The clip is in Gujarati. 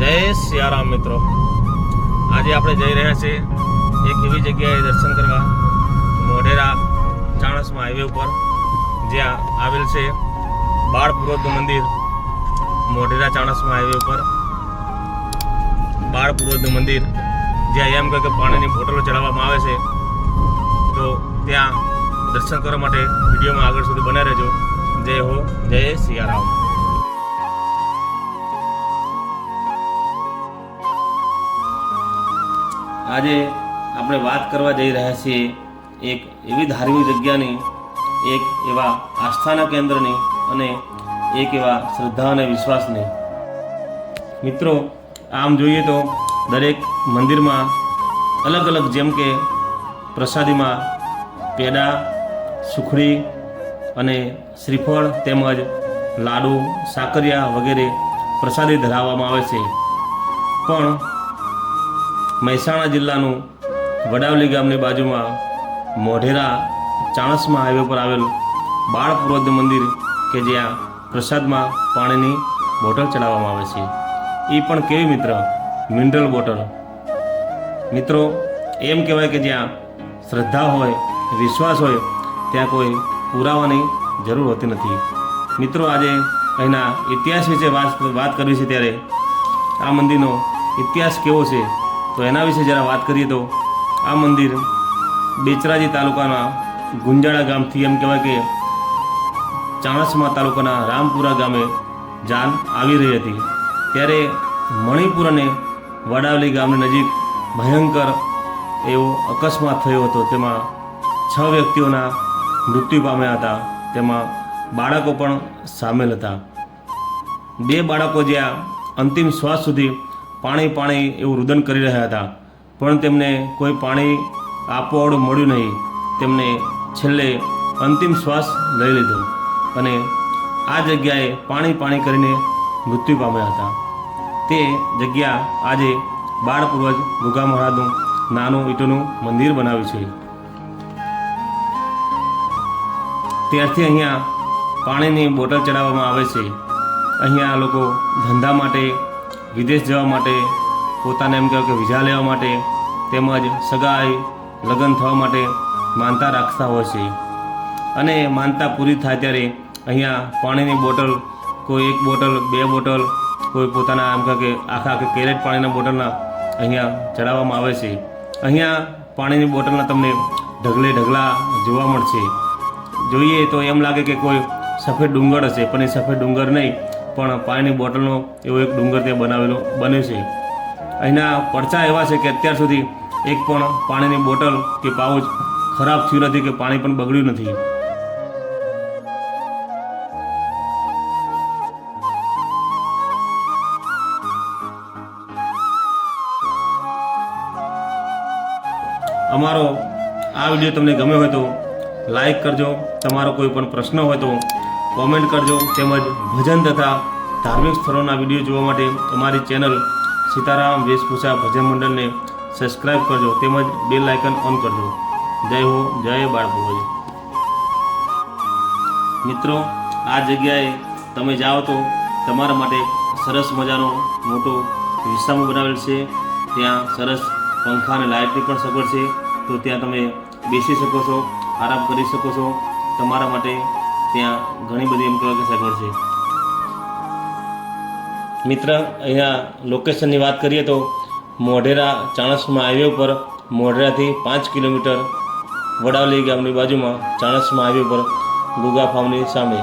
જય સિયારામ મિત્રો. આજે આપણે જઈ રહ્યા છીએ એક એવી જગ્યાએ દર્શન કરવા, મોઢેરા ચાણસમાં હાઈવે ઉપર, જ્યાં આવેલ છે બાળ પૂર્વજનું મંદિર. મોઢેરા ચાણસમાં હાઈવે ઉપર. બાળ પૂર્વજનું મંદિર, જ્યાં એમ કે પાણીની બોટલો ચડાવવામાં આવે છે. તો ત્યાં દર્શન કરવા માટે વિડીયોમાં આગળ સુધી બને રહેજો. જય હો, જય સિયારામ. આજે આપણે વાત કરવા જઈ રહ્યા છીએ એક એવી ધાર્મિક જગ્યાની, એક એવા આસ્થાના કેન્દ્રની અને એક એવા શ્રદ્ધા અને વિશ્વાસની. મિત્રો, આમ જોઈએ તો દરેક મંદિરમાં અલગ અલગ જેમ કે પ્રસાદીમાં પેડા, સુખડી અને શ્રીફળ તેમજ લાડુ, સાકરિયા વગેરે પ્રસાદી ધરાવવામાં આવે છે. પણ મહેસાણા જિલ્લાનું વડાવલી ગામની બાજુમાં મોઢેરા ચાણસમા હાઈવે પર આવેલું બાળપુરોધ મંદિર કે જ્યાં પ્રસાદમાં પાણીની બોટલ ચડાવવામાં આવે છે. એ પણ કેવી મિત્ર? Mineral bottle. મિત્રો, એમ કહેવાય કે જ્યાં શ્રદ્ધા હોય, વિશ્વાસ હોય, ત્યાં કોઈ પુરાવાની જરૂર હોતી નથી. મિત્રો, આજે અહીંના ઇતિહાસ વિશે વાત કરવી છે ત્યારે આ મંદિરનો ઇતિહાસ કેવો છે? તો એના વિશે જરા વાત કરીએ તો આ મંદિર બેચરાજી તાલુકાના ગુંજાળા ગામથી એમ કહેવાય કે ચાણસમા તાલુકાના રામપુરા ગામે જાન આવી રહી હતી. ત્યારે મણિપુર અને વડાવલી ગામની નજીક ભયંકર એવો અકસ્માત થયો હતો. તેમાં છ વ્યક્તિઓના મૃત્યુ પામ્યા હતા. તેમાં બાળકો પણ સામેલ હતા. બે બાળકો જ્યાં અંતિમ શ્વાસ સુધી પાણી પાણી એવું રુદન કરી રહ્યા હતા. પણ તેમને કોઈ પાણી આપવાવાળું મળ્યું નહીં. તેમને છેલ્લે અંતિમ શ્વાસ લઈ લીધો અને આ જગ્યાએ પાણી પાણી કરીને મૃત્યુ પામ્યા હતા. તે જગ્યા આજે બાળ પૂર્વજ ગુગા મહારાજનું નાનું ઈંટોનું મંદિર બનાવ્યું છે. ત્યારથી અહીંયા પાણીની બોટલ ચડાવવામાં આવે છે. અહીંયા લોકો ધંધા માટે વિદેશ જવા માટે, પોતાને એમ કહેવાય કે વિઝા લેવા માટે, તેમજ સગાઈ, લગ્ન થવા માટે માનતા રાખતા હોય છે. અને માનતા પૂરી થાય ત્યારે અહીંયા પાણીની બોટલ, કોઈ એક બોટલ, બે બોટલ, કોઈ પોતાના એમ કહે કે આખા આખા કેરેટ પાણીના બોટલના અહીંયા ચડાવવામાં આવે છે. અહીંયા પાણીની બોટલના તમને ઢગલે ઢગલા જોવા મળશે. જોઈએ તો એમ લાગે કે કોઈ સફેદ ડુંગર હશે, પણ એ સફેદ ડુંગર નહીં. પણ પાણીની બોટલનો એવો એક ડુંગર તે બનાવેલો, બને છે. અહીંના પડછા એવા છે કે અત્યાર સુધી એક પણ પાણીની બોટલ કે પાઉચ ખરાબ થયું નથી કે પાણી પણ બગડ્યું નથી. અમારો આ વીડિયો તમને ગમ્યો હોય તો લાઈક કરજો. તમારો કોઈ પણ પ્રશ્ન હોય તો કોમેન્ટ કરજો તેમજ ભજન તથા ધાર્મિક સ્થળોના વીડિયો જોવા માટે અમારી ચેનલ સીતારામ વેશભૂષા ભજન મંડળને સબસ્ક્રાઈબ કરજો તેમજ બેલ આઇકન ઓન કરજો. જય હો, જય બાળભુજ મિત્રો, આ જગ્યાએ તમે જાઓ તો તમારા માટે સરસ મજાનો મોટો વિસામો બનાવેલ છે. ત્યાં સરસ પંખા અને લાઇટની પણ સગવડ છે. તો ત્યાં તમે બેસી શકો છો, આરામ કરી શકો છો. તમારા માટે ત્યાં ઘણી બધી એમ કહેવાય કે સગવડ છે. મિત્ર, અહીંયા લોકેશનની વાત કરીએ તો મોઢેરા ચાણસમા હાઈવે ઉપર મોઢેરાથી પાંચ કિલોમીટર વડાવલી ગામની બાજુમાં ચાણસમા હાઈવે પર ગુગા ફાર્મની સામે.